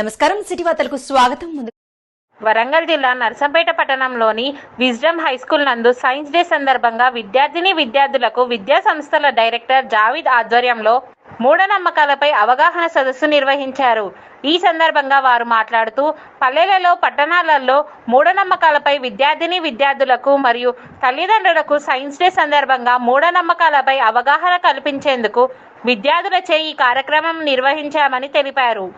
నమస్కారం సిటీ వార్తలకు స్వాగతం. ముందు వరంగల్ జిల్లా నర్సంపేట పట్టణంలోని విజ్డమ్ హై స్కూల్ నందు సైన్స్ డే సందర్భంగా విద్యార్థిని విద్యార్థులకు విద్యా సంస్థల డైరెక్టర్ జావిద్ ఆధ్వర్యంలో మూఢనమ్మకాలపై అవగాహన సదస్సు నిర్వహించారు. ఈ సందర్భంగా వారు మాట్లాడుతూ పల్లెలలో పట్టణాలలో మూఢనమ్మకాలపై విద్యార్థిని విద్యార్థులకు మరియు తల్లిదండ్రులకు సైన్స్ డే సందర్భంగా మూఢనమ్మకాలపై అవగాహన కల్పించేందుకు విద్యార్థులచే ఈ కార్యక్రమం నిర్వహించామని తెలిపారు.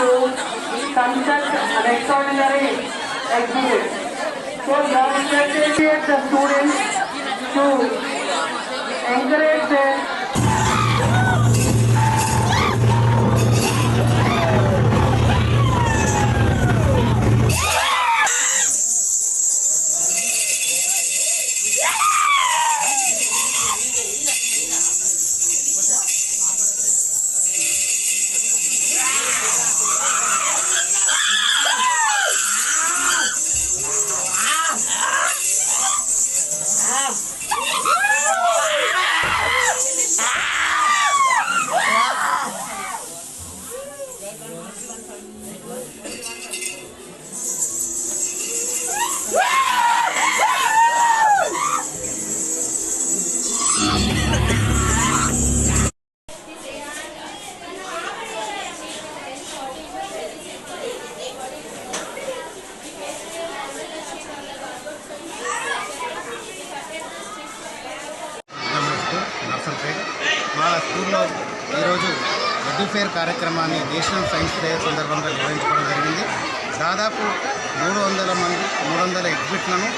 To conduct an extraordinary exhibit. So have to the students to మా ఈరోజు ఎడ్యు ఫేర్ కార్యక్రమాన్ని నేషనల్ సైన్స్ డే సందర్భంగా నిర్వహించుకోవడం జరిగింది. దాదాపు మూడు వందల మంది మూడు వందల ఎగ్జిబిట్లను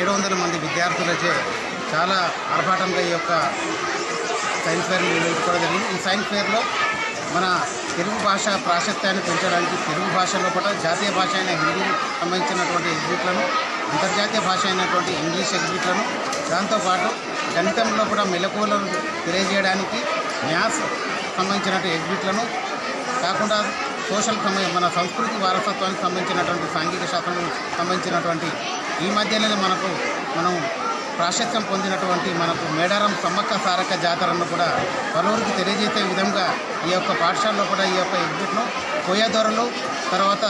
ఏడు వందల మంది విద్యార్థులచే చాలా ఆర్భాటంగా ఈ యొక్క సైన్స్ ఫేర్ నిర్వహించుకోవడం జరిగింది. ఈ సైన్స్ ఫేర్లో మన తెలుగు భాష ప్రాశస్త్యాన్ని పెంచడానికి తెలుగు భాషలో కూడా జాతీయ భాష అయిన హిందీకి సంబంధించినటువంటి ఎగ్జిబిట్లను అంతర్జాతీయ భాష అయినటువంటి ఇంగ్లీష్ ఎగ్జిబిట్లను దాంతోపాటు గణితంలో కూడా మెలకువలను తెలియజేయడానికి మ్యాథ్స్ సంబంధించినటువంటి ఎగ్జిబిట్లను కాకుండా సోషల్ సమయం మన సంస్కృతి వారసత్వానికి సంబంధించినటువంటి సాంఘిక శాస్త్రం సంబంధించినటువంటి ఈ మధ్యనే మనకు మనం ప్రాశస్త్యం పొందినటువంటి మనకు మేడారం సమ్మక్క సారక్క జాతరను కూడా పలువురికి తెలియజేసే విధంగా ఈ యొక్క పాఠశాలలో కూడా ఈ యొక్క ఎగ్జిబిట్ను కొయ్యదొరలు తర్వాత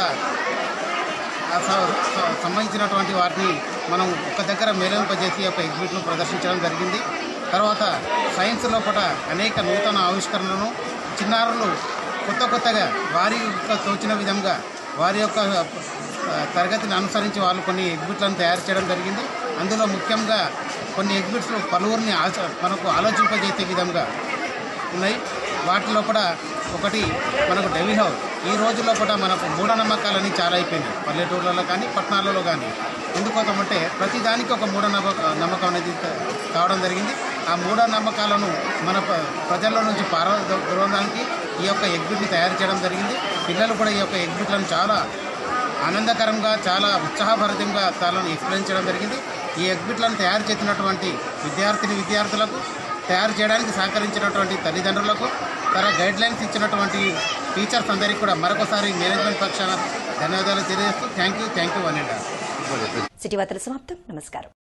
సంబంధించినటువంటి వాటిని మనం ఒక దగ్గర మేలింపజేసి ఒక యొక్క ఎగ్జిబిట్ను ప్రదర్శించడం జరిగింది. తర్వాత సైన్స్ లోపల అనేక నూతన ఆవిష్కరణలను చిన్నారులు కొత్త కొత్తగా వారి యొక్క తోచిన విధంగా వారి యొక్క తరగతిని అనుసరించి వాళ్ళు కొన్ని ఎగ్జిబిట్లను తయారు చేయడం జరిగింది. అందులో ముఖ్యంగా కొన్ని ఎగ్జిబిట్స్లు పలువురిని ఆచ మనకు ఆలోచింపజేసే విధంగా ఉన్నాయి. వాటిలో కూడా ఒకటి మనకు డెవిల్ హౌస్. ఈ రోజుల్లో కూడా మనకు మూఢనమ్మకాలని చాలా అయిపోయినాయి. పల్లెటూర్లలో కానీ పట్టణాలలో కానీ. ఎందుకోసమంటే ప్రతిదానికి ఒక మూఢనమ్మక నమ్మకం అనేది కావడం జరిగింది. ఆ మూఢనమ్మకాలను మన ప- ప్రజల్లో నుంచి పారదోలడానికి ఈ యొక్క ఎగ్జిట్ని తయారు చేయడం జరిగింది. పిల్లలు కూడా ఈ యొక్క ఎగ్జిట్లను చాలా ఆనందకరంగా చాలా ఉత్సాహభరితంగా తాను ఎక్స్ప్లెయిన్ చేయడం జరిగింది. ఈ ఎగ్జిట్లను తయారు చేసినటువంటి విద్యార్థిని విద్యార్థులకు తయారు చేయడానికి సహకరించినటువంటి తల్లిదండ్రులకు తన గైడ్ లైన్స్ ఇచ్చినటువంటి టీచర్స్ అందరికీ కూడా మరొకసారి మేనేజ్మెంట్ పక్షాన ధన్యవాదాలు తెలియజేస్తూ థ్యాంక్ యూ థ్యాంక్ యూ అని సిటీ వార్తలు సమాప్తం. నమస్కారం.